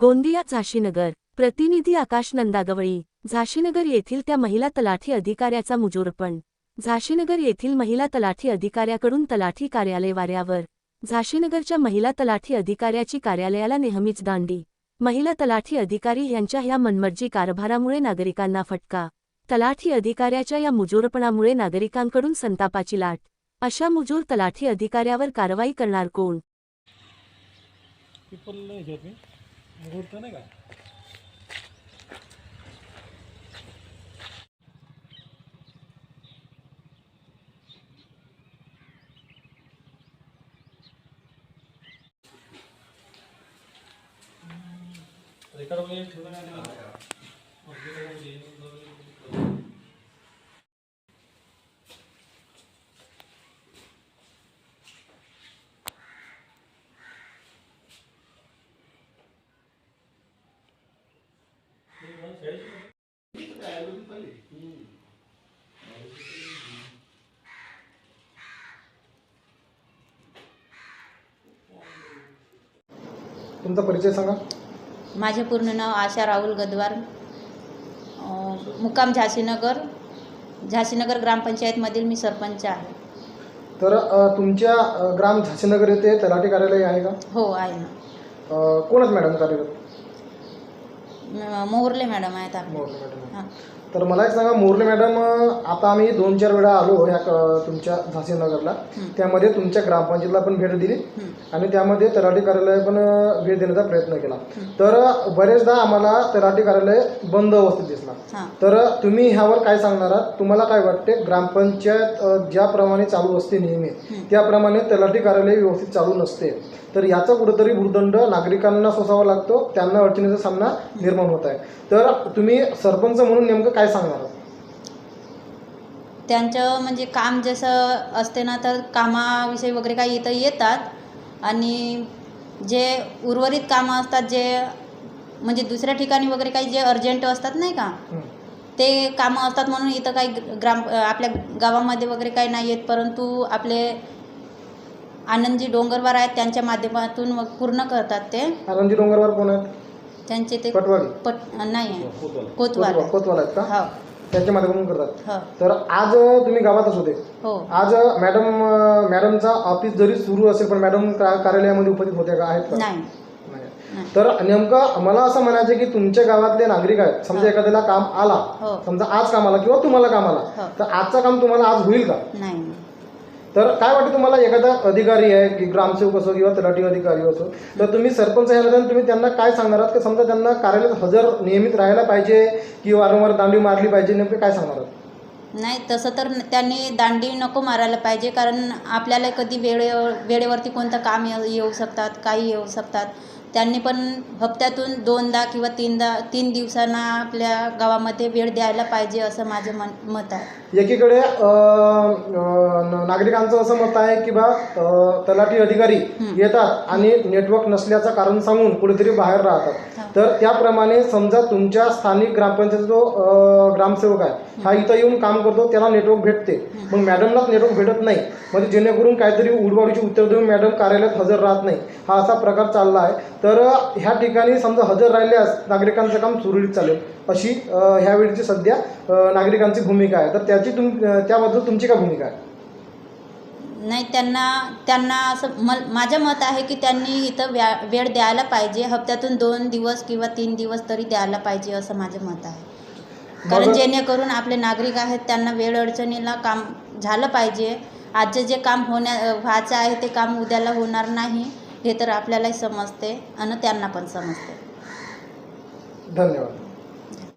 गोंदिया झाशीनगर. प्रतिनिधी आकाश नंदागवळी. झाशीनगर येथील त्या महिला तलाठी अधिकाऱ्याचा मुजोरपण. झाशीनगर येथील महिला तलाठी अधिकाऱ्याकडून तलाठी कार्यालय वाऱ्यावर. झाशीनगरच्या महिला तलाठी अधिकाऱ्याची कार्यालयाला नेहमीच दांडी. महिला तलाठी अधिकारी यांच्या ह्या मनमर्जी कारभारामुळे नागरिकांना फटका. तलाठी अधिकाऱ्याच्या या मुजोरपणामुळे नागरिकांकडून संतापाची लाट. अशा मुजोर तलाठी अधिकाऱ्यावर कारवाई करणार कोण? मुहूर्त नाही का? रेकॉर्ड वगैरे ठेवलं नाही तुमचा परिचय सांगा. माझे पूर्ण नाव आशा राहुल गदवार. अं, मुक्काम झाशीनगर. झाशीनगर ग्रामपंचायतमधील मी सरपंच आहे. तर अ, तुमच्या अ, ग्राम झाशीनगर येथे तलाठी कार्यालय आहे का? हो आहे ना. अ, कोणच मॅडम कार्यरत? मॅडम आहेत आपले. मोरले मॅडम हां. तर मला एक सांगा मोरले मॅडम आता आम्ही दोन चार वेळा आलो ह्या क- तुमच्या झाशीनगरला. त्यामध्ये तुमच्या ग्रामपंचायतला पण भेट दिली. आणि त्यामध्ये तलाठी कार्यालय पण अ, भेट देण्याचा प्रयत्न केला. तर बरेचदा आम्हाला तलाठी कार्यालय बंद अवस्थेत दिसला. हां. तर तुम्ही ह्यावर काय सांगणार आहात? तुम्हाला काय वाटते ग्रामपंचायत अ, ज्याप्रमाणे चालू असते नेहमी. त्याप्रमाणे तलाठी कार्यालय व्यवस्थित चालू नसते. तर याचा कुठंतरी भूर्दंड नागरिकांना सोसावा लागतो त्यांना अडचणीचा सामना निर्माण होत आहे. तर तुम्ही सरपंच म्हणून नेमकं काय सांगणार आहात? त्यांचं म्हणजे काम जसं असते ना तर कामाविषयी वगैरे काही इथं येतात. आणि जे उर्वरित कामं असतात जे म्हणजे दुसऱ्या ठिकाणी वगैरे काही जे अर्जंट असतात नाही का. ते कामं असतात म्हणून इथं काही ग्राम आपल्या गावामध्ये वगैरे काही नाही येत. परंतु आपले आनंदजी डोंगरवार आहेत त्यांच्या माध्यमातून पूर्ण करतात ते. आनंदी डोंगरवर कोण आहेत? त्यांचे ते पट नाही कोतवाल. कोतवाल कोतवाल आहेत का? हो. त्यांच्या माध्यमातून करतात. हो. तर आज तुम्ही गावातच होते हो. आज मॅडम मॅडमचा ऑफिस जरी सुरू असेल पण मॅडम का- कार्यालयामध्ये उपस्थित होत्या का? आहेत का? नाही. नाही. नाही. तर नेमकं मला असं म्हणायचं की तुमच्या गावातले नागरिक आहेत. समजा एखाद्याला काम आला. हो. समजा आज काम आला किंवा तुम्हाला काम आला. हो. तर आजचं काम तुम्हाला आज होईल का? नाही. तर काय वाटतं तुम्हाला एखादा अधिकारी आहे की ग्रामसेवक असो किंवा तलाठी अधिकारी असो तर तुम्ही सरपंच या तुम्ही त्यांना काय सांगणार आहात? की समजा त्यांना कार्यालयात हजर नियमित राहायला पाहिजे की वारंवार दांडी मारली पाहिजे नेमकं काय सांगणार आहात? नाही तसं तर त्यांनी दांडी नको मारायला पाहिजे कारण आपल्याला कधी वेळे वेळेवरती कोणतं काम येऊ शकतात काही येऊ शकतात. त्यांनी पण हप्त्यातून दोनदा किंवा तीनदा तीन दिवसांना आपल्या गावामध्ये वेळ द्यायला पाहिजे असं माझं मन मत आहे. एकीकडे नागरिकांचं असं मत आहे की बा तलाठी अधिकारी. येतात आणि नेटवर्क नसल्याचं कारण सांगून कुठेतरी बाहेर राहतात. तर त्याप्रमाणे समजा तुमच्या स्थानिक ग्रामपंचायत जो ग्रामसेवक आहे हा इथं येऊन काम करतो त्याला नेटवर्क भेटते. मग मॅडमलाच नेटवर्क भेटत नाही. म्हणजे जेणेकरून काहीतरी उडवाडीची उत्तर देऊन मॅडम कार्यालयात हजर राहत नाही. हा असा प्रकार चालला आहे. तर ह्या ठिकाणी समजा हजर राहिल्यास नागरिकांचं काम सुरळीत चालेल. अशी ह्यावेळची सध्या नागरिकांची भूमिका आहे. तर त्याची तुम त्याबद्दल तुमची काय भूमिका आहे? नाही त्यांना त्यांना असं मल माझं मत आहे की त्यांनी इथं व्या वेळ द्यायला पाहिजे. हप्त्यातून दोन दिवस किंवा तीन दिवस तरी द्यायला पाहिजे असं माझं मत आहे. कारण जेणेकरून आपले नागरिक आहेत त्यांना वेळ अडचणीला काम झालं पाहिजे. आजचं जे काम होण्या व्हायचं आहे ते काम उद्याला होणार नाही. हे तर आपल्यालाही समजते आणि त्यांना पण समजते. धन्यवाद.